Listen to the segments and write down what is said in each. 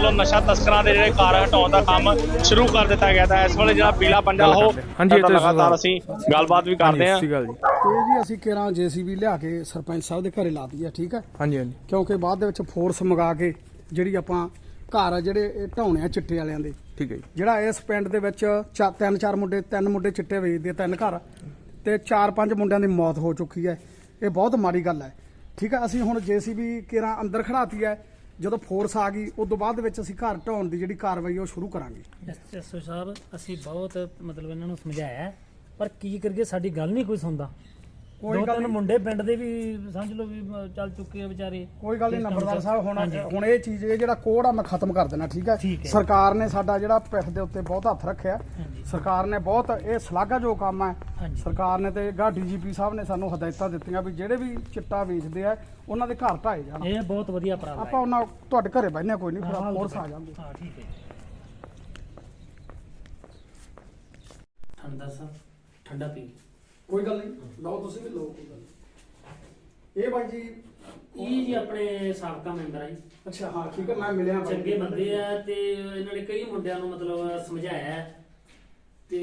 ਵੱਲੋਂ ਨਸ਼ਾ ਤਸਕਰਾਂ ਦੇ ਜਿਹੜੇ ਕਾਰ ਹਟਾਉਣ ਦਾ ਕੰਮ ਸ਼ੁਰੂ ਕਰ ਦਿੱਤਾ ਗਿਆ ਤਾਂ ਇਸ ਵੇਲੇ ਜਿਹੜਾ ਪੀਲਾ ਪੰਜਾ ਉਹ ਹਾਂਜੀ, ਇਹ ਤਾਂ ਲਗਾਤਾਰ ਅਸੀਂ ਗੱਲਬਾਤ ਵੀ ਕਰਦੇ ਹਾਂ। ਸਹੀ ਗੱਲ ਜੀ। ਇਹ ਜੀ ਅਸੀਂ ਕਿਰਾਂ ਜੀਸੀਬੀ ਲਿਆ ਕੇ ਸਰਪੰਚ ਸਾਹਿਬ ਦੇ ਘਰੇ ਲਾਤੀ ਆ ਠੀਕ ਹੈ? ਹਾਂਜੀ ਹਾਂਜੀ। ਕਿਉਂਕਿ ਬਾਅਦ ਦੇ ਵਿੱਚ ਫੋਰਸ ਮੰਗਾ ਕੇ ਜਿਹੜੀ ਆਪਾਂ ਘਰ ਆ ਜਿਹੜੇ ਇਹ ਢਾਉਣੇ ਆ ਚਿੱਟੇ ਵਾਲਿਆਂ ਦੇ। ਠੀਕ ਹੈ ਜੀ। ਜਿਹੜਾ ਇਸ ਪਿੰਡ ਦੇ ਵਿੱਚ ਤਿੰਨ ਚਾਰ ਮੁੰਡੇ ਤਿੰਨ ਮੁੰਡੇ ਚਿੱਟੇ ਵੇਚਦੇ ਤਿੰਨ ਘਰ। ਤੇ ਚਾਰ ਪੰਜ ਮੁੰਡਿਆਂ ਦੀ ਮੌਤ ਹੋ ਚੁੱਕੀ ਹੈ। ਇਹ ਬਹੁਤ ਮਾੜੀ ਗੱਲ ਹੈ। ਠੀਕ ਹੈ ਅਸੀਂ ਹੁਣ ਜੀਸੀਬੀ ਕਿਰਾਂ ਅੰਦਰ ਖੜਾਤੀ ਹੈ ਜਦੋਂ ਫੋਰਸ ਆ ਗਈ ਉਸ ਤੋਂ ਬਾਅਦ ਦੇ ਵਿੱਚ ਅਸੀਂ ਘਰ ਢਾਉਣ ਦੀ ਜਿਹੜੀ ਕਾਰਵਾਈ ਉਹ ਸ਼ੁਰੂ ਕਰਾਂਗੇ। ਐਸਐਸਓ ਸਾਹਿਬ, ਅਸੀਂ ਬਹੁਤ ਮਤਲਬ ਇਹਨਾਂ ਨੂੰ ਸਮਝਾਇਆ, ਪਰ ਕੀ ਕਰੀਏ, ਸਾਡੀ ਗੱਲ ਨਹੀਂ ਕੋਈ ਸੁਣਦਾ। ਕੋਈ ਗੱਲ ਤਿੰਨ ਨਹੀਂ। ਮੁੰਡੇ ਪਿੰਡ ਦੇ ਵੀ ਸਮਝ ਲਓ ਵੀ ਅਹ, ਚੱਲ ਚੁੱਕੇ ਆ ਵਿਚਾਰੇ ਕੋਈ ਗੱਲ ਨਹੀਂ ਨੰਬਰਦਾਰ। ਸਾਹਿਬ ਹੁਣ। ਹੁਣ ਇਹ ਚੀਜ਼ ਇਹ ਜਿਹੜਾ ਕੋਡ ਆ ਮੈਂ ਖਤਮ ਕਰ ਦੇਣਾ ਠੀਕ ਹੈ ਠੀਕ ਹੈ। ਸਰਕਾਰ ਨੇ ਸਾਡਾ ਜਿਹੜਾ ਪਿੱਠ ਦੇ ਉੱਤੇ ਬਹੁਤ ਹੱਥ ਰੱਖਿਆ ਹਾਂਜੀ। ਸਰਕਾਰ ਨੇ ਬਹੁਤ ਇਹ ਸ਼ਲਾਘਾ ਜੋ ਕੰਮ ਹੈ ਹਾਂਜੀ। ਸਰਕਾਰ ਨੇ ਤੇ ਗਾ ਡੀਜੀਪੀ ਸਾਹਿਬ ਨੇ ਸਾਨੂੰ ਹਦਾਇਤਾਂ ਦਿੱਤੀਆਂ ਵੀ ਜਿਹੜੇ ਵੀ ਚਿੱਟਾ ਵੇਚਦੇ ਆ ਉਹਨਾਂ ਦੇ ਘਰ ਢਾਏ ਜਾਣ ਇਹ ਬਹੁਤ ਵਧੀਆ ਉਪਰਾਲਾ ਆਪਾਂ ਉਹਨਾਂ ਤੁਹਾਡੇ ਘਰੇ ਬੈਠਨੇ ਕੋਈ ਨਹੀਂ ਫਿਰ ਹਾਂ, ਫੋਰਸ ਆ ਜਾਂਦੇ ਹਾਂ ਠੀਕ ਹੈ ਠੰਡਾ ਸਰ ਠੰਡਾ ਪੀ ਕੋਈ ਗੱਲ ਨਹੀਂ ਲਓ ਤੁਸੀਂ ਵੀ ਲਓ ਕੋਈ ਗੱਲ ਨਹੀਂ। ਇਹ ਬਾਈ ਜੀ ਇਹ ਜੀ ਆਪਣੇ ਸਾਬਕਾ ਮੈਂਬਰ ਆ ਜੀ ਅੱਛਾ ਹਾਂ ਠੀਕ ਹੈ ਮੈਂ ਮਿਲਿਆ ਬਾਈ ਚੰਗੇ ਬੰਦੇ ਆ ਤੇ ਇਹਨਾਂ ਨੇ ਕਈ ਮੁੰਡਿਆਂ ਨੂੰ ਮਤਲਬ ਸਮਝਾਇਆ ਹੈ। ਤੇ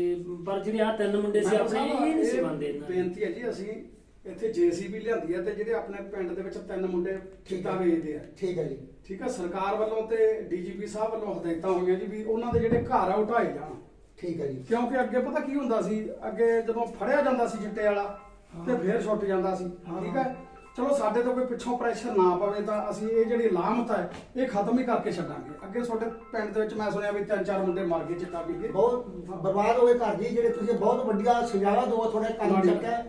ਪਰ ਜਿਹੜੇ ਆ ਤਿੰਨ ਮੁੰਡੇ ਸੀ ਆਪਣੇ ਇਹ ਨਹੀਂ ਸੀ ਮੰਨਦੇ ਇਹਨਾਂ ਦੇ। ਬੇਨਤੀ ਹੈ ਜੀ ਅਸੀਂ ਇੱਥੇ ਜੀਸੀਬੀ ਲਿਆਂਦੀ ਹੈ ਤੇ ਜਿਹੜੇ ਆਪਣੇ ਪਿੰਡ ਦੇ ਵਿੱਚ ਤਿੰਨ ਮੁੰਡੇ ਠੇਕਾ ਵੇਚਦੇ ਆ ਠੀਕ ਹੈ ਜੀ ਠੀਕ ਹੈ ਸਰਕਾਰ ਵੱਲੋਂ ਤੇ ਡੀਜੀਪੀ ਸਾਹਿਬ ਵੱਲੋਂ ਹਦਾਇਤਾਂ ਹੋਈਆਂ ਜੀ ਵੀ ਉਹਨਾਂ ਦੇ ਜਿਹੜੇ ਘਰ ਆ ਉਹ ਢਾਏ ਜਾਣ ਠੀਕ ਹੈ ਜੀ। ਕਿਉਂਕਿ ਅੱਗੇ ਪਤਾ ਕੀ ਹੁੰਦਾ ਸੀ? ਅੱਗੇ ਜਦੋਂ ਫੜਿਆ ਜਾਂਦਾ ਸੀ ਚਿੱਟੇ ਵਾਲਾ ਤੇ ਫੇਰ ਛੁੱਟ ਜਾਂਦਾ ਸੀ। ਠੀਕ ਹੈ? ਚਲੋ ਸਾਡੇ ਤੋਂ ਕੋਈ ਪਿੱਛੋਂ ਪ੍ਰੈਸ਼ਰ ਨਾ ਪਵੇ ਤਾਂ ਅਸੀਂ ਇਹ ਜਿਹੜੀ ਲਾਮਤ ਹੈ ਇਹ ਖਤਮ ਹੀ ਕਰਕੇ ਛੱਡਾਂਗੇ। ਅੱਗੇ ਤੁਹਾਡੇ ਪਿੰਡ ਦੇ ਵਿੱਚ ਮੈਂ ਸੁਣਿਆ ਵੀ ਤਿੰਨ ਚਾਰ ਮੁੰਡੇ ਮਰ ਗਏ ਚਿੱਟਾ ਪੀ ਕੇ। ਬਹੁਤ ਬਰਬਾਦ ਹੋਏ ਘਰ ਜੀ ਜਿਹੜੇ ਤੁਸੀਂ ਬਹੁਤ ਵੱਡੀਆਂ ਸਜ਼ਾਵਾ ਦੋ ਤੁਹਾਡੇ ਕੰਮ। ਚੱਕਿਆ।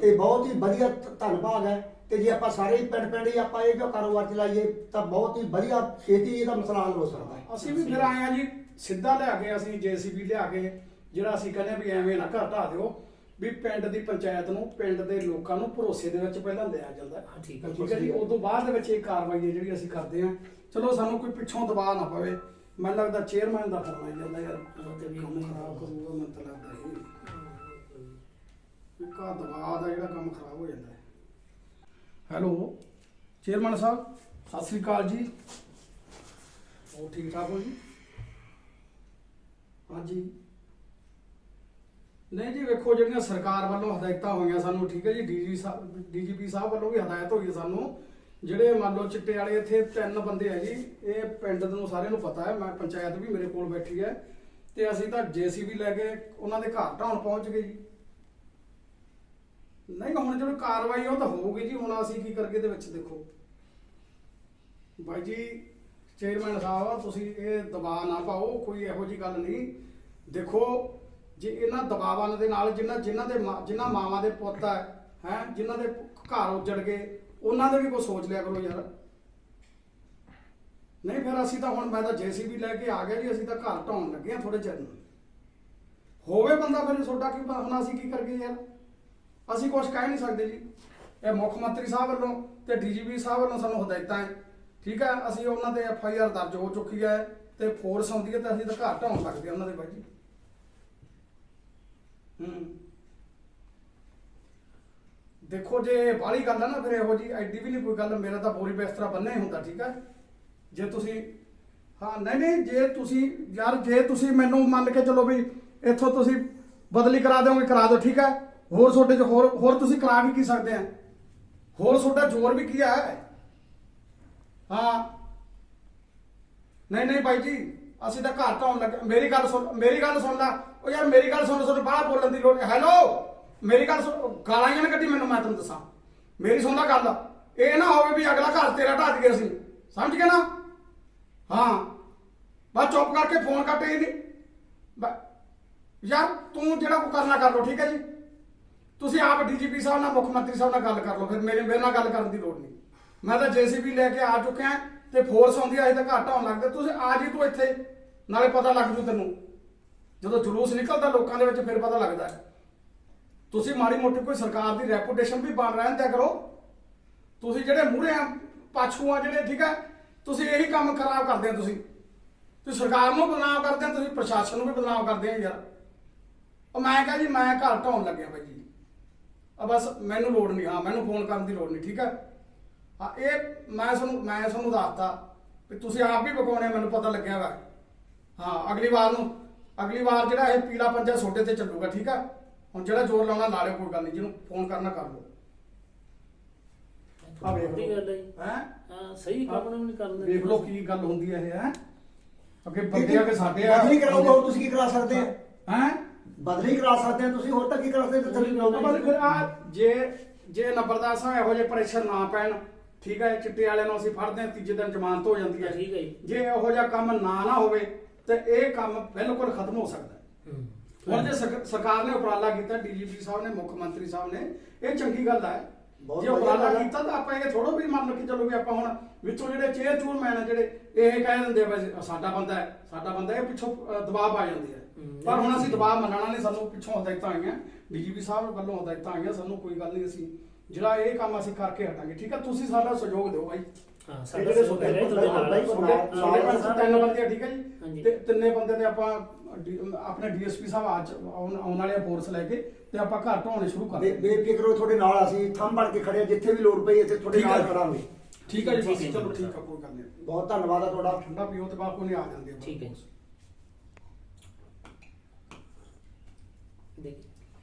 ਤੇ ਬਹੁਤ ਹੀ ਵਧੀਆ ਧੰਨਵਾਦ ਹੈ। ਤੇ ਜੇ ਆਪਾਂ ਸਾਰੇ ਹੀ ਪਿੰਡ ਪਿੰਡ ਹੀ ਆਪਾਂ ਇਹ ਜੋ ਕਾਰੋਬਾਰ ਚਲਾਈਏ ਤਾਂ ਬਹੁਤ ਹੀ ਵਧੀਆ ਛੇਤੀ ਇਹਦਾ ਮਸਲਾ ਹੱਲ ਹੋ ਸਕਦਾ ਹੈ। ਅਸੀਂ ਵੀ ਫਿਰ ਆਏ ਆ ਜੀ। ਸਿੱਧਾ ਲਿਆ ਕੇ ਅਸੀਂ ਜੀਸੀਬੀ ਲਿਆ ਕੇ ਜਿਹੜਾ ਅਸੀਂ ਕਹਿੰਦੇ ਵੀ ਐਵੇਂ ਨਾ ਘਰ ਢਾਹ ਦਿਓ ਵੀ ਪਿੰਡ ਦੀ ਪੰਚਾਇਤ ਨੂੰ ਪਿੰਡ ਦੇ ਲੋਕਾਂ ਨੂੰ ਭਰੋਸੇ ਦੇ ਵਿੱਚ ਪਹਿਲਾਂ ਲਿਆ ਜਾਂਦਾ। ਹੈ। ਠੀਕ ਹੈ। ਠੀਕ ਹੈ ਜੀ? ਉਸ ਤੋਂ ਬਾਅਦ ਦੇ ਵਿੱਚ ਇਹ ਕਾਰਵਾਈ ਹੈ ਜਿਹੜੀ ਅਸੀਂ ਕਰਦੇ ਹਾਂ। ਚਲੋ ਸਾਨੂੰ ਕੋਈ ਪਿੱਛੋਂ ਦਬਾਅ ਨਾ ਪਵੇ। ਮੈਨੂੰ ਲੱਗਦਾ ਚੇਅਰਮੈਨ ਦਾ ਫਰਮਾਈ ਜਾਂਦਾ ਯਾਰ ਤੇ ਵੀ ਕੰਮ ਖਰਾਬ ਕਰੂਗਾ ਮੈਨੂੰ ਤਾਂ ਲੱਗਦਾ ਇਹ। ਵੀ ਕਾ ਦਬਾਅ ਦਾ ਜਿਹੜਾ ਕੰਮ ਖਰਾਬ ਹੋ ਜਾਂਦਾ ਹੈ। ਹੈਲੋ? ਚੇਅਰਮੈਨ ਸਾਹਿਬ ਸਤਿ ਸ੍ਰੀ ਅਕਾਲ ਜੀ। ਹੋਰ ਠੀਕ ਠਾਕ ਹੋ ਜੀ? ਹਾਂਜੀ। ਨਹੀਂ ਜੀ, ਵੇਖੋ ਜਿਹੜੀਆਂ ਸਰਕਾਰ ਵੱਲੋਂ ਹਦਾਇਤਾਂ ਹੋਈਆਂ ਸਾਨੂੰ, ਠੀਕ ਹੈ ਜੀ ਡੀਜੀ ਸਾਹਿਬ ਡੀਜੀਪੀ ਸਾਹਿਬ ਵੱਲੋਂ ਵੀ ਹਦਾਇਤ ਹੋਈ ਹੈ ਸਾਨੂੰ। ਜਿਹੜੇ ਮੰਨ ਲਓ ਚਿੱਟੇ ਵਾਲੇ ਇੱਥੇ ਤਿੰਨ ਬੰਦੇ ਆ ਜੀ, ਇਹ ਪਿੰਡ ਨੂੰ ਸਾਰਿਆਂ ਨੂੰ ਪਤਾ ਹੈ, ਮੈਂ ਪੰਚਾਇਤ ਵੀ ਮੇਰੇ ਕੋਲ ਬੈਠੀ ਹੈ। ਤੇ ਅਸੀਂ ਤਾਂ ਜੀਸੀਬੀ ਲੈ ਕੇ ਉਹਨਾਂ ਦੇ ਘਰ ਢਾਉਣ ਪਹੁੰਚ ਗਏ ਜੀ। ਨਹੀਂ, ਹੁਣ ਜਿਹੜੀ ਕਾਰਵਾਈ ਉਹ ਤਾਂ ਹੋਊਗੀ ਜੀ, ਹੁਣ ਅਸੀਂ ਕੀ ਕਰਕੇ ਦੇ ਵਿੱਚ ਦੇਖੋ। ਬਾਈ ਜੀ ਚੇਅਰਮੈਨ ਸਾਹਿਬ, ਤੁਸੀਂ ਇਹ ਦਬਾਅ ਨਾ ਪਾਓ, ਕੋਈ ਇਹੋ ਜੀ ਗੱਲ ਨਹੀਂ। ਦੇਖੋ, ਜੇ ਇਹਨਾਂ ਦਬਾਵਾਂ ਦੇ ਨਾਲ ਜਿਨ੍ਹਾਂ ਜਿਨ੍ਹਾਂ ਦੇ ਮਾਂ- ਜਿਨ੍ਹਾਂ ਮਾਵਾਂ ਦੇ ਪੁੱਤ ਹੈ ਹੈ ਜਿਨ੍ਹਾਂ ਦੇ ਘਰ ਉੱਜੜ ਗਏ, ਉਹਨਾਂ ਦੇ ਵੀ ਕੋਈ ਸੋਚ ਲਿਆ ਕਰੋ ਯਾਰ। ਨਹੀਂ, ਫਿਰ ਅਸੀਂ ਤਾਂ ਹੁਣ ਮੈਂ ਤਾਂ ਜੀਸੀਬੀ ਲੈ ਕੇ ਆ ਗਿਆ ਜੀ, ਅਸੀਂ ਤਾਂ ਘਰ ਢਾਉਣ ਲੱਗੇ ਆ ਥੋੜੇ ਚਿਰ ਨੂੰ। ਹੋਵੇ ਬੰਦਾ ਫਿਰ ਤੁਹਾਡਾ ਕੀ ਹੁਣ ਅਸੀਂ ਕੀ ਕਰਗੇ ਯਾਰ? ਅਸੀਂ ਕੁਝ ਕਹਿ ਨਹੀਂ ਸਕਦੇ ਜੀ। ਇਹ ਮੁੱਖ ਮੰਤਰੀ ਸਾਹਿਬ ਵੱਲੋਂ ਤੇ ਡੀਜੀਪੀ ਸਾਹਿਬ ਵੱਲੋਂ ਸਾਨੂੰ ਹਦਾਇਤਾਂ ਹੈ। ਠੀਕ ਹੈ ਅਸੀਂ ਉਹਨਾਂ ਤੇ ਐਫ ਆਈ ਆਰ ਦਰਜ ਹੋ ਚੁੱਕੀ ਹੈ ਤੇ ਫੋਰਸ ਆਉਂਦੀ ਹੈ ਤਾਂ ਅਸੀਂ ਤਾਂ ਘਰ ਢਾਉਣ ਲੱਗਦੇ ਹਾਂ ਉਹਨਾਂ ਦੇ ਬਾਈ ਜੀ। ਹੂੰ। ਦੇਖੋ ਜੇ ਬਾਹਲੀ ਗੱਲ ਹੈ ਨਾ ਫਿਰ ਇਹੋ ਜੀ, ਐਡੀ ਵੀ ਨਹੀਂ ਕੋਈ ਗੱਲ, ਮੇਰਾ ਤਾਂ ਬੋਰੀ ਬਿਸਤਰਾ ਬੰਨਿਆ ਹੀ ਹੁੰਦਾ, ਠੀਕ ਹੈ ਜੇ ਤੁਸੀਂ, ਹਾਂ, ਨਹੀਂ ਨਹੀਂ, ਜੇ ਤੁਸੀਂ, ਯਾਰ ਜੇ ਤੁਸੀਂ ਮੈਨੂੰ ਮੰਨ ਕੇ ਚਲੋ ਵੀ ਇੱਥੋਂ ਤੁਸੀਂ ਬਦਲੀ ਕਰਾ ਦਿਓਗੇ, ਕਰਾ ਦਿਓ, ਠੀਕ ਹੈ ਹੋਰ ਤੁਹਾਡੇ ਚ ਹੋਰ ਹੋਰ ਤੁਸੀਂ ਕਰਾ ਵੀ ਕੀ ਸਕਦੇ ਆ? ਹੋਰ ਤੁਹਾਡਾ ਜ਼ੋਰ ਵੀ ਕੀ ਹੈ ਹਾਂ। ਨਹੀਂ ਨਹੀਂ ਬਾਈ ਜੀ, ਅਸੀਂ ਤਾਂ ਘਰ ਢਾਉਣ ਲੱਗੇ ਮੇਰੀ ਗੱਲ ਸੁਣ ਮੇਰੀ ਗੱਲ ਸੁਣ ਲੈ। ਉਹ ਯਾਰ ਮੇਰੀ ਗੱਲ ਸੁਣ ਸੁਣ ਬਾਹਰ ਬੋਲਣ ਦੀ ਲੋੜ ਹੈਲੋ ਮੇਰੀ ਗੱਲ ਸੁਣ ਗਾਲਾਂ ਹੀ ਨਾ ਕੱਢੀ ਮੈਨੂੰ ਮੈਂ ਤੈਨੂੰ ਦੱਸਾਂ। ਮੇਰੀ ਸੁਣਦਾ ਗੱਲ। ਇਹ ਨਾ ਹੋਵੇ ਵੀ ਅਗਲਾ ਘਰ ਤੇਰਾ ਢਾਹ ਦਈਏ ਅਸੀਂ ਸਮਝ ਗਏ ਨਾ? ਹਾਂ। ਬਸ ਚੁੱਪ ਕਰਕੇ ਫੋਨ ਕੱਟ ਹੀ ਨਹੀਂ ਬ- ਯਾਰ, ਤੂੰ ਜਿਹੜਾ ਕੋ ਕਰਨਾ ਕਰ ਲੋ ਠੀਕ ਹੈ ਜੀ? ਤੁਸੀਂ ਆਪ ਡੀਜੀਪੀ ਸਾਹਿਬ ਨਾਲ, ਮੁੱਖ ਮੰਤਰੀ ਸਾਹਿਬ ਨਾਲ ਗੱਲ ਕਰ ਲਓ। ਫਿਰ ਮੇਰੇ ਮੇਰੇ ਨਾਲ ਗੱਲ ਕਰਨ ਦੀ ਲੋੜ ਨਹੀਂ। ਮੈਂ ਤਾਂ ਜੀਸੀਬੀ ਲੈ ਕੇ ਆ ਚੁੱਕਿਆ ਤੇ ਫੋਰਸ ਆਉਂਦੀ ਆ, ਅਜੇ ਤਾਂ ਘੱਟ ਆਉਣ ਲੱਗਦੇ। ਤੁਸੀਂ ਆ ਜੀ ਤੂੰ ਇੱਥੇ, ਨਾਲੇ ਪਤਾ ਲੱਗ ਜੂ ਤੈਨੂੰ। ਜਦੋਂ ਜਲੂਸ ਨਿਕਲਦਾ ਲੋਕਾਂ ਦੇ ਵਿੱਚ, ਫਿਰ ਪਤਾ ਲੱਗਦਾ। ਤੁਸੀਂ ਮਾੜੀ ਮੋਟੀ ਕੋਈ ਸਰਕਾਰ ਦੀ ਰੈਪੂਟੇਸ਼ਨ ਵੀ ਬਣ ਰਹਿਣ ਦਿਆ ਕਰੋ। ਤੁਸੀਂ ਜਿਹੜੇ ਮੂਹਰੇ ਆ ਪਾਛੂ ਆ ਜਿਹੜੇ, ਠੀਕ ਹੈ ਤੁਸੀਂ ਇਹੀ ਕੰਮ ਖਰਾਬ ਕਰਦੇ ਆ ਤੁਸੀਂ। ਤੁਸੀਂ ਸਰਕਾਰ ਨੂੰ ਬਦਨਾਮ ਕਰਦੇ ਆ ਤੁਸੀਂ ਪ੍ਰਸ਼ਾਸਨ ਨੂੰ ਵੀ ਬਦਨਾਮ ਕਰਦੇ ਆ ਯਾਰ। ਉਹ ਮੈਂ ਕਹਾਂ ਜੀ, ਮੈਂ ਘਰ ਢਾਉਣ ਲੱਗਿਆ ਬਾਈ ਜੀ। ਆ ਬਸ, ਮੈਨੂੰ ਲੋੜ ਨਹੀਂ, ਹਾਂ, ਮੈਨੂੰ ਫੋਨ ਕਰਨ ਦੀ ਲੋੜ ਨਹੀਂ, ਠੀਕ ਹੈ ਹਾਂ ਇਹ ਮੈਂ ਤੁਹਾਨੂੰ ਮੈਂ ਤੁਹਾਨੂੰ ਦੱਸਤਾ ਵੀ ਤੁਸੀਂ ਆਪ ਵੀ ਪਕਾਉਣੇ ਮੈਨੂੰ ਪਤਾ ਲੱਗਿਆ ਵਾ। ਹਾਂ ਅਗਲੀ ਵਾਰ ਨੂੰ ਅਗਲੀ ਵਾਰ ਜਿਹੜਾ ਇਹ ਪੀਲਾ ਪੰਜਾ ਛੋਟੇ ਤੇ ਚੱਲੂਗਾ ਠੀਕ ਆ? ਹੁਣ ਜਿਹੜਾ ਜ਼ੋਰ ਲਾਉਣਾ ਲਾ ਲਿਓ ਕੋਈ ਗੱਲ ਨਹੀਂ ਜਿਹਨੂੰ ਫੋਨ ਕਰਨਾ ਕਰ ਲਓ। ਆ ਵੇਖ ਵੱਡੀ ਗੱਲ ਹੈ ਜੀ। ਲਓ ਹੈ? ਹਾਂ ਸਹੀ ਕੰਮ ਨੂੰ ਨਹੀਂ ਕਰਨ ਦਿੰਦੇ ਵੇਖ ਲਓ ਕੀ ਗੱਲ ਹੁੰਦੀ ਹੈ ਇਹ ਹੈ? ਅੱਗੇ ਬੰਦੇ ਆ ਕੇ ਸਾਡੇ ਆ। ਬਦਲੀ ਕਰਾਓਗੇ ਹੋਰ ਤੁਸੀਂ ਕੀ ਕਰਾ ਸਕਦੇ ਆ? ਹੈ? ਬਦਲੀ ਕਰਾ ਸਕਦੇ ਆ ਤੁਸੀਂ ਹੋਰ ਤਾਂ ਕੀ ਕਰਾ ਸਕਦੇ ਫਿਰ ਆ ਜੇ ਜੇ ਨੰਬਰਦਾਰ ਸਾਹਿਬ ਇਹੋ ਜਿਹੇ ਪ੍ਰੈਸ਼ਰ ਨਾ ਪੈਣ ਠੀਕ ਹੈ ਚਿੱਟੇ ਵਾਲਿਆਂ ਨੂੰ ਅਸੀਂ ਫੜਦੇ ਹਾਂ ਤੀਜੇ ਦਿਨ ਜ਼ਮਾਨਤ ਹੋ ਜਾਂਦੀ ਹੈ ਠੀਕ ਹੈ ਜੀ। ਜੇ ਇਹੋ ਜਿਹਾ ਕੰਮ ਨਾ ਨਾ ਹੋਵੇ ਤੇ ਇਹ ਕੰਮ ਬਿਲਕੁਲ ਖਤਮ ਹੋ ਸਕਦਾ ਹੈ। ਹੁਣ ਜੇ ਸਰਕ- ਸਰਕਾਰ ਨੇ ਉਪਰਾਲਾ ਕੀਤਾ ਡੀਜੀਪੀ ਸਾਹਿਬ ਨੇ ਮੁੱਖ ਮੰਤਰੀ ਸਾਹਿਬ ਨੇ ਇਹ ਚੰਗੀ ਗੱਲ ਹੈ ਬਹੁਤ ਜੇ ਵਧੀਆ ਉਪਰਾਲਾ ਗੱਲ ਹੈ। ਕੀਤਾ ਤਾਂ ਆਪਾਂ ਇਹ ਥੋੜੋ ਵੀ ਮੰਨ ਕੇ ਚੱਲੋ ਵੀ ਆਪਾਂ ਹੁਣ ਵਿੱਚੋਂ ਜਿਹੜੇ ਚੇਅਰ ਚੂਰ ਮੈਨ ਜਿਹੜੇ ਇਹ ਕਹਿ ਦਿੰਦੇ ਆ ਬਈ ਸਾਡਾ ਬੰਦਾ ਹੈ ਸਾਡਾ ਬੰਦਾ ਹੈ, ਇਹ ਪਿੱਛੋਂ ਅ, ਦਬਾਅ ਆ ਜਾਂਦੇ ਆ ਹੂੰ। ਪਰ ਹੁਣ ਅਸੀਂ ਦਬਾਅ ਮੰਨਣਾ ਨਹੀਂ ਸਾਨੂੰ ਪਿੱਛੋਂ ਹਦਾਇਤਾਂ ਆਈਆਂ ਡੀਜੀਪੀ ਸਾਹਿਬ ਵੱਲੋਂ ਹਦਾਇਤਾਂ ਆਈਆਂ ਸਾਨੂੰ ਕੋਈ ਗੱਲ ਨਹੀਂ ਅਸੀਂ ਜਿਹੜਾ ਇਹ ਕੰਮ ਅਸੀਂ ਕਰਕੇ ਹਟਾਂਗੇ ਠੀਕ ਹੈ ਤੁਸੀਂ ਸਾਡਾ ਸਹਿਯੋਗ ਦਿਓ ਬਾਈ। ਹਾਂ ਇਹ ਸਾਡਾ ਜਿਹੜੇ ਸਹਿਯੋਗ ਹੈ ਤੁਹਾਡੇ ਨਾਲ। ਬਾਈ ਤੁਹਾਡੇ ਤੁਹਾਡੇ ਪਾਸ ਤਿੰਨ ਬੰਦੇ ਆ, ਠੀਕ ਹੈ ਹਾਂਜੀ। ਜੀ ਤੇ ਤਿੰਨੇ ਬੰਦੇ ਦੇ ਆਪਾਂ ਡੀ- ਆਪਣੇ ਡੀਐਸਪੀ ਸਾਹਿਬ ਅੱਜ ਆਉਣ ਆਉਣ ਵਾਲੇ ਫੋਰਸ ਲੈ ਕੇ ਤੇ ਆਪਾਂ ਘਰ ਢਾਉਣੇ ਸ਼ੁਰੂ ਕਰ ਬੇ- ਦਿੰਦੇ ਬੇਫਿਕਰ ਹੋ ਤੁਹਾਡੇ ਨਾਲ ਅਸੀਂ ਥੰਮ ਬਣ ਕੇ ਖੜੇ ਆ ਜਿੱਥੇ ਵੀ ਲੋੜ ਪਈ ਇੱਥੇ ਤੁਹਾਡੇ ਠੀਕ ਨਾਲ। ਖੜਾਂਗੇ। ਠੀਕ ਹੈ ਜੀ ਠੀਕ ਹੈ ਜੀ। ਚਲੋ ਠੀਕ ਹੈ ਕੋਈ ਗੱਲ ਨਹੀਂ। ਬਹੁਤ ਧੰਨਵਾਦ ਆ ਤੁਹਾਡਾ। ਠੰਡਾ ਪੀਓ ਤੇ ਬਾਪੂ ਨੇ ਆ ਜਾਂਦੇ ਆ ਠੀਕ ਹੈ। ਦੇਖ।